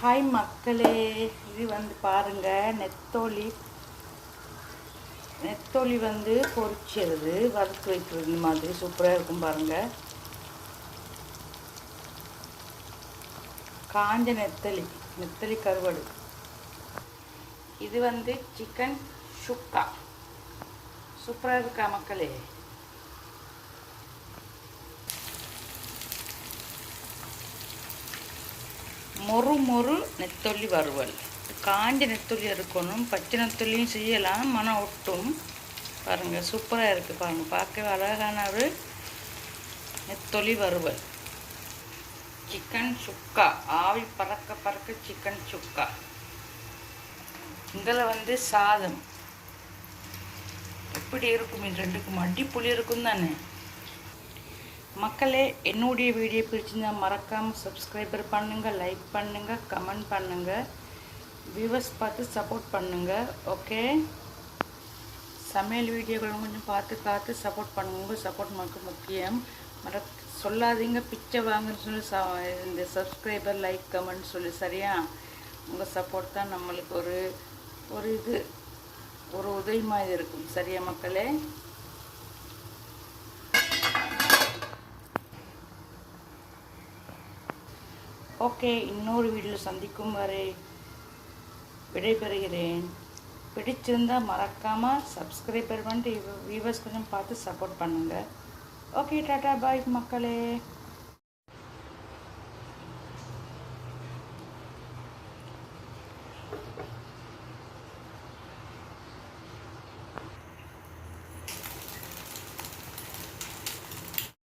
Hi மக்களே இது வந்து பாருங்கள் நெத்தோலி. நெத்தோலி வந்து பொறிச்சிடுது வறுத்து வைக்கிறது இந்த மாதிரி சூப்பராக இருக்கும் பாருங்கள் காஞ்ச நெத்தலி நெத்தலி கருவாடு. இது வந்து சிக்கன் சுக்கா. சூப்பராக இருக்கா மக்களே? மொறு மொறு நெத்தொல்லி வறுவல். காஞ்ச நெத்தொல்லி இருக்கணும் பச்சை நெத்தொல்லியும் செய்யலாம் மனம் ஒட்டும். பாருங்கள் சூப்பராக இருக்குது பாருங்கள் பார்க்கவே அழகான ஒரு நெத்தொலி வறுவல். சிக்கன் சுக்கா. ஆவி பறக்க பறக்க சிக்கன் சுக்கா. இதில் வந்து சாதம். எப்படி இருக்கும்? இது ரெண்டுக்கும் அடிப்புளி இருக்கும் தானே மக்களே என்னுடைய வீடியோ பிடிச்சிருந்தா மறக்காமல் சப்ஸ்கிரைபர் பண்ணுங்கள் லைக் பண்ணுங்கள் கமெண்ட் பண்ணுங்கள் வியூவர்ஸ் பார்த்து சப்போர்ட் பண்ணுங்கள் ஓகே சமையல் வீடியோக்கள் கொஞ்சம் பார்த்து பார்த்து சப்போர்ட் பண்ணுங்க. உங்கள் சப்போர்ட் நமக்கு முக்கியம். மற சொல்லாதீங்க பிச்சை வாங்குன்னு சொல்லி ச இந்த சப்ஸ்கிரைபர் லைக் கமெண்ட் சொல்லி சரியா? உங்கள் சப்போர்ட் தான் நம்மளுக்கு ஒரு ஒரு இது ஒரு உதவி மாதிரி இருக்கும் சரியா மக்களே? ஓகே இன்னொரு வீடியோவில் சந்திக்கும் வரை விடைபெறுகிறேன். பிடிச்சிருந்தால் மறக்காமல் சப்ஸ்கிரைபர் பண்ணிட்டு வியூவர்ஸ் கொஞ்சம் பார்த்து சப்போர்ட் பண்ணுங்கள் ஓகே டாட்டா பாய் மக்களே.